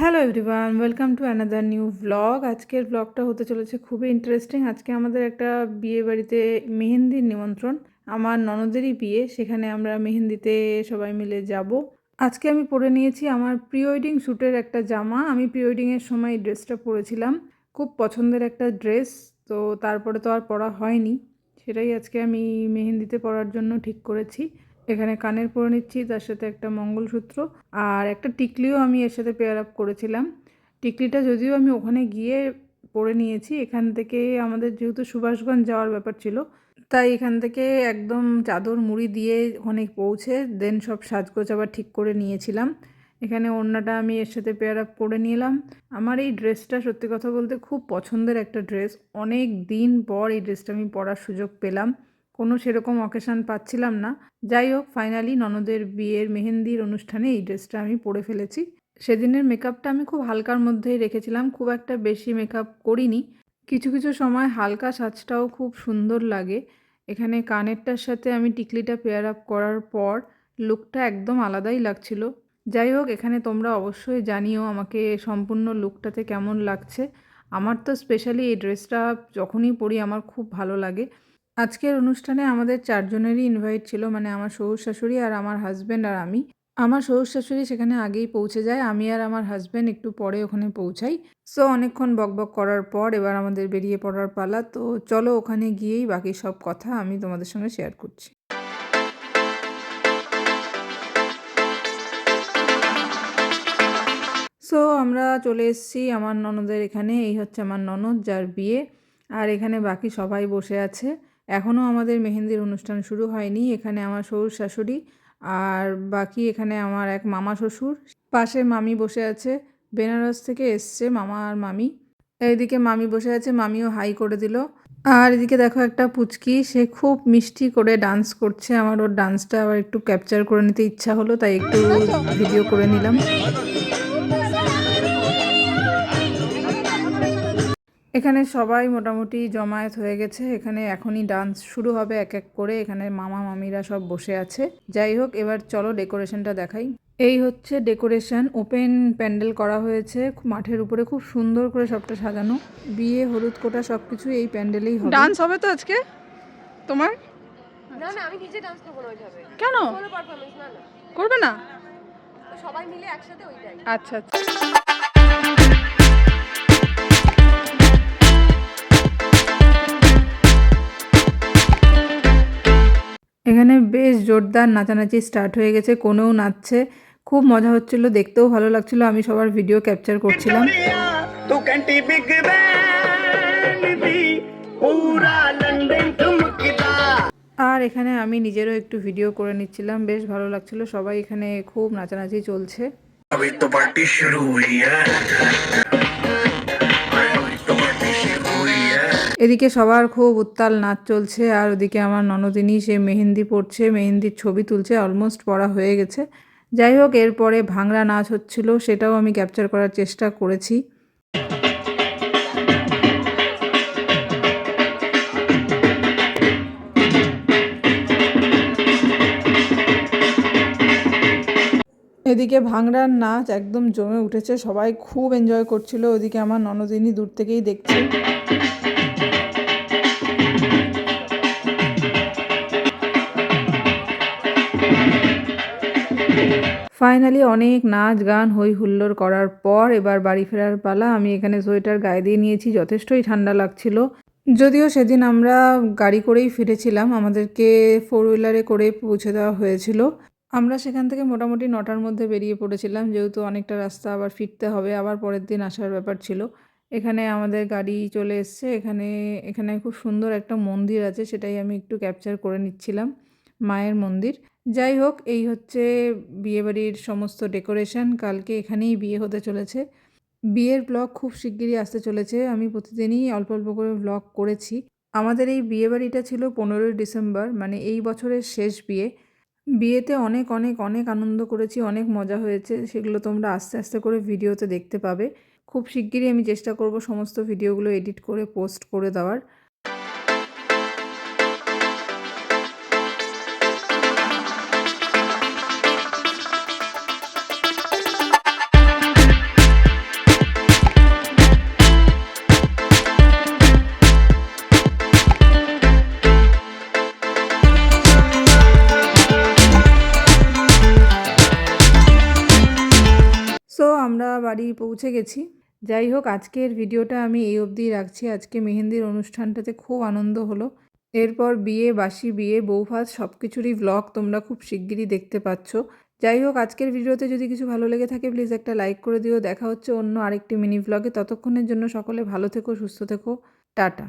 Hello everyone welcome to another new blog আজকের ব্লগটা হতে চলেছে খুবই ইন্টারেস্টিং আজকে আমাদের একটা বিয়ে বাড়িতে মেহেন্দির নিমন্ত্রণ। আমার ননদেরই বিয়ে, সেখানে আমরা মেহেন্দিতে সবাই মিলে যাব। আজকে আমি পরে নিয়েছি আমার প্রি ওয়েডিং শ্যুটের একটা জামা। আমি প্রি ওয়েডিংয়ের সময় এই ড্রেসটা পরেছিলাম। খুব পছন্দের একটা ড্রেস তো তারপরে তো আর পরা হয়নি। সেটাই আজকে আমি মেহেন্দিতে পরার জন্য ঠিক করেছি। এখানে কানের পরে নিচ্ছি, তার সাথে একটা মঙ্গলসূত্র আর একটা টিকলিও আমি এর সাথে পেয়ার আপ করেছিলাম। টিকলিটা যদিও আমি ওখানে গিয়ে পরে নিয়েছি, এখান থেকে আমাদের যেহেতু সুভাষগঞ্জ যাওয়ার ব্যাপার ছিল, তাই এখান থেকে একদম চাদর মুড়ি দিয়ে ওখানে পৌঁছে দেন সব সাজগোজ আবার ঠিক করে নিয়েছিলাম। এখানে ওড়নাটা আমি এর সাথে পেয়ার আপ করে নিলাম। আমার এই ড্রেসটা সত্যি কথা বলতে খুব পছন্দের একটা ড্রেস। অনেক দিন পর এই ড্রেসটা আমি পরার সুযোগ পেলাম। কোনো সেরকম অকেশান পাচ্ছিলাম না। যাই হোক ফাইনালি ননদের বিয়ের মেহেন্দির অনুষ্ঠানে এই ড্রেসটা আমি পরে ফেলেছি। সেদিনের মেকআপটা আমি খুব হালকার মধ্যেই রেখেছিলাম, খুব একটা বেশি মেকআপ করিনি। কিছু কিছু সময় হালকা সাজটাও খুব সুন্দর লাগে। এখানে কানেরটার সাথে আমি টিকলিটা পেয়ার আপ করার পর লুকটা একদম আলাদাই লাগছিল। যাই হোক এখানে তোমরা অবশ্যই জানিও আমাকে সম্পূর্ণ লুকটাতে কেমন লাগছে। আমার তো স্পেশালি এই ড্রেসটা যখনই পরি আমার খুব ভালো লাগে। আজকের অনুষ্ঠানে আমাদের চারজনেরই ইনভাইট ছিল মানে আমার শ্বশুর শাশুড়ি আর আমার হাজব্যান্ড আর আমি। আমার শ্বশুর শাশুড়ি সেখানে আগেই পৌঁছে যায়, আমি আর আমার হাজব্যান্ড একটু পরে ওখানে পৌঁছাই। সো অনেকক্ষণ বকবক করার পর এবার আমাদের বেরিয়ে পড়ার পালা। তো চলো ওখানে গিয়েই বাকি সব কথা আমি তোমাদের সঙ্গে শেয়ার করছি। সো আমরা চলে এসেছি আমার ননদের এখানে, এই হচ্ছে আমার ননদ যার বিয়ে। আর এখানে বাকি সবাই বসে আছে। এখনও আমাদের মেহেন্দির অনুষ্ঠান শুরু হয়নি এখানে আমার শ্বশুর শাশুড়ি আর বাকি এখানে আমার এক মামা শ্বশুর। পাশে মামি বসে আছে বেনারস থেকে এসছে মামা আর মামি। এইদিকে মামি বসে আছে মামিও হাই করে দিল। আর এদিকে দেখো একটা পুচকি সে খুব মিষ্টি করে ডান্স করছে। আমার ওর ডান্সটা আবার একটু ক্যাপচার করে নিতে ইচ্ছা হলো তাই একটু ভিডিও করে নিলাম। এখানে সবাই মোটামুটি জমায়েত হয়ে গেছে। এখানে এখনই ডান্স শুরু হবে এক এক করে। এখানে মামা মামিরা সব বসে আছে। যাই হোক এবার চলো ডেকোরেশনটা দেখাই। এই হচ্ছে ডেকোরেশন ওপেন প্যান্ডেল করা হয়েছে। মাঠের উপরে খুব সুন্দর করে সবটা সাজানো। বিয়ে হলুদ কোটা সবকিছু এই প্যান্ডেলেই হবে। ডান্স হবে তো আজকে? তোমার? না না আমি নিজে ডান্স করব না ওইভাবে। কেন? কোনো পারফরমেন্স না না। করবে না? সবাই মিলে একসাথে ওইটাই। আচ্ছা আচ্ছা। এখানে বেশ জোরদার নাচানাচি স্টার্ট হয়ে গেছে কোনেও নাচছে খুব মজা হচ্ছিল দেখতেও ভালো লাগছিল আমি সবার ভিডিও ক্যাপচার করছিলাম। আর এখানে আমি নিজেরও একটু ভিডিও করে নিচ্ছিলাম বেশ ভালো লাগছিল সবাই এখানে খুব নাচানাচি চলছে। এদিকে সবার খুব উত্তাল নাচ চলছে আর ওদিকে আমার ননদিনী, সে মেহেন্দি পড়ছে, মেহেন্দির ছবি তুলছে অলমোস্ট পড়া হয়ে গেছে। যাই হোক, এরপরে ভাংড়া নাচ হচ্ছিল, সেটাও আমি ক্যাপচার করার চেষ্টা করেছি। এদিকে ভাংড়ার নাচ একদম জমে উঠেছে, সবাই খুব এনজয় করছিল, ওদিকে আমার ননদিনী দূর থেকেই দেখছে। ফাইনালি অনেক নাচ গান হই হুল্লোড় করার পর এবার বাড়ি ফেরার পালা। আমি এখানে সোয়েটার গায়ে দিয়ে নিয়েছি, যথেষ্টই ঠান্ডা লাগছিল। যদিও সেদিন আমরা গাড়ি করেই ফিরেছিলাম, আমাদেরকে ফোর হুইলারে করে পৌঁছে দেওয়া হয়েছিল। আমরা সেখান থেকে মোটামুটি নটার মধ্যে বেরিয়ে পড়েছিলাম, যেহেতু অনেকটা রাস্তা আবার ফিরতে হবে, আবার পরের দিন আসার ব্যাপার ছিল। এখানে আমাদের গাড়ি চলে এসছে, এখানে এখানে খুব সুন্দর একটা মন্দির আছে, সেটাই আমি একটু ক্যাপচার করে নিচ্ছিলাম, মায়ের মন্দির। যাই হোক, এই হচ্ছে বিয়েবাড়ির সমস্ত ডেকোরেশন। কালকে এখানেই বিয়ে হতে চলেছে। বিয়ের ব্লগ খুব শিগগিরই আসতে চলেছে। আমি প্রতিদিনই অল্প অল্প করে ব্লগ করেছি। আমাদের এই বিয়েবাড়িটা ছিল পনেরোই ডিসেম্বর মানে এই বছরের শেষ বিয়ে। বিয়েতে অনেক অনেক অনেক আনন্দ করেছি, অনেক মজা হয়েছে। সেগুলো তোমরা আস্তে আস্তে করে ভিডিওতে দেখতে পাবে। খুব শিগগিরই আমি চেষ্টা করব সমস্ত ভিডিওগুলো এডিট করে, পোস্ট করে দেওয়ার। আমরা বাড়ি পৌঁছে গেছি। যাই হোক, আজকের ভিডিওটা আমি এই অবধিই রাখছি। আজকে মেহেন্দির অনুষ্ঠানটাতে খুব আনন্দ হলো। এরপর বিয়ে, বাসি বিয়ে বৌভাত সব কিছুরই ব্লগ তোমরা খুব শিগগিরই দেখতে পাচ্ছ। যাই হোক, আজকের ভিডিওতে যদি কিছু ভালো লেগে থাকে প্লিজ একটা লাইক করে দিও। দেখা হচ্ছে অন্য আরেকটি মিনি ব্লগে ততক্ষণের জন্য সকলে ভালো থেকো, সুস্থ থেকো। টাটা।